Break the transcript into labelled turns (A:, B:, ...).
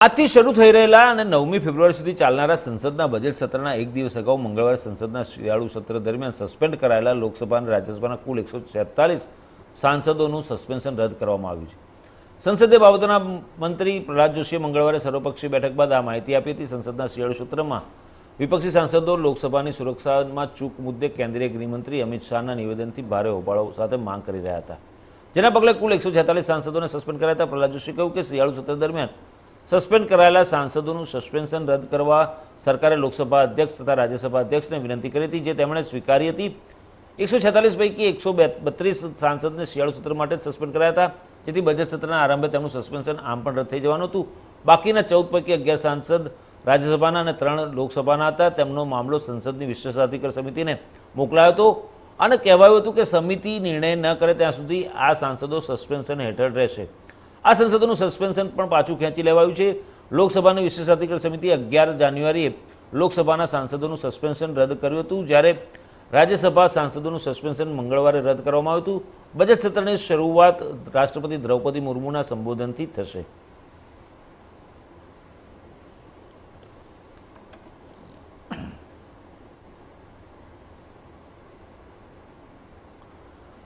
A: આજથી શરૂ થઈ રહેલા અને નવમી ફેબ્રુઆરી સુધી ચાલનારા સંસદના બજેટ સત્રના એક દિવસ અગાઉ મંગળવારે સંસદના શિયાળુ સત્ર દરમિયાન સસ્પેન્ડ કરાયેલા લોકસભા અને રાજ્યસભાના કુલ એકસો છેતાલીસ સાંસદોનું સસ્પેન્શન રદ કરવામાં આવ્યું છે. સંસદીય બાબતોના મંત્રી પ્રહલાદ જોશીએ મંગળવારે સર્વપક્ષીય બેઠક બાદ આ માહિતી આપી હતી. સંસદના શિયાળુ સત્રમાં વિપક્ષી સાંસદો લોકસભાની સુરક્ષામાં ચૂક મુદ્દે કેન્દ્રીય ગૃહમંત્રી અમિત શાહના નિવેદનથી ભારે હોબાળો સાથે માંગ કરી રહ્યા હતા. જેના પગલે કુલ એકસો છેતાલીસ સાંસદોને સસ્પેન્ડ કરાયા હતા. પ્રહલાદ જોશીએ કહ્યું કે શિયાળુ સત્ર દરમિયાન સસ્પેન્ડ કરાયેલા સાંસદોનું સસ્પેન્શન રદ કરવા સરકારે લોકસભા અધ્યક્ષ તથા રાજ્યસભા અધ્યક્ષને વિનંતી કરી હતી, જે તેમણે સ્વીકારી હતી. એકસો છેતાલીસ પૈકી એકસો બત્રીસ સાંસદને શિયાળુ સત્ર માટે જ સસ્પેન્ડ કરાયા હતા, જેથી બજેટ સત્રના આરંભે તેમનું સસ્પેન્શન આમ પણ રદ થઈ જવાનું હતું. બાકીના ચૌદ પૈકી અગિયાર સાંસદ રાજ્યસભાના અને ત્રણ લોકસભાના હતા. તેમનો મામલો સંસદની વિશેષાધિકાર સમિતિને મોકલાયો હતો અને કહેવાયું હતું કે સમિતિ નિર્ણય ન કરે ત્યાં સુધી આ સાંસદો સસ્પેન્શન હેઠળ રહેશે. આ સંસદોનું સસ્પેન્શન પણ પાછું ખેંચી લેવાયું છે. લોકસભાની વિશેષાધિકાર સમિતિ અગિયાર જાન્યુઆરીએ લોકસભાના સાંસદોનું સસ્પેન્શન રદ કર્યું હતું. જ્યારે રાજ્યસભા સાંસદોનું સસ્પેન્શન મંગળવારે રદ કરવામાં આવ્યું હતું. બજેટ સત્રની શરૂઆત રાષ્ટ્રપતિ દ્રૌપદી મુર્મુના સંબોધનથી થશે.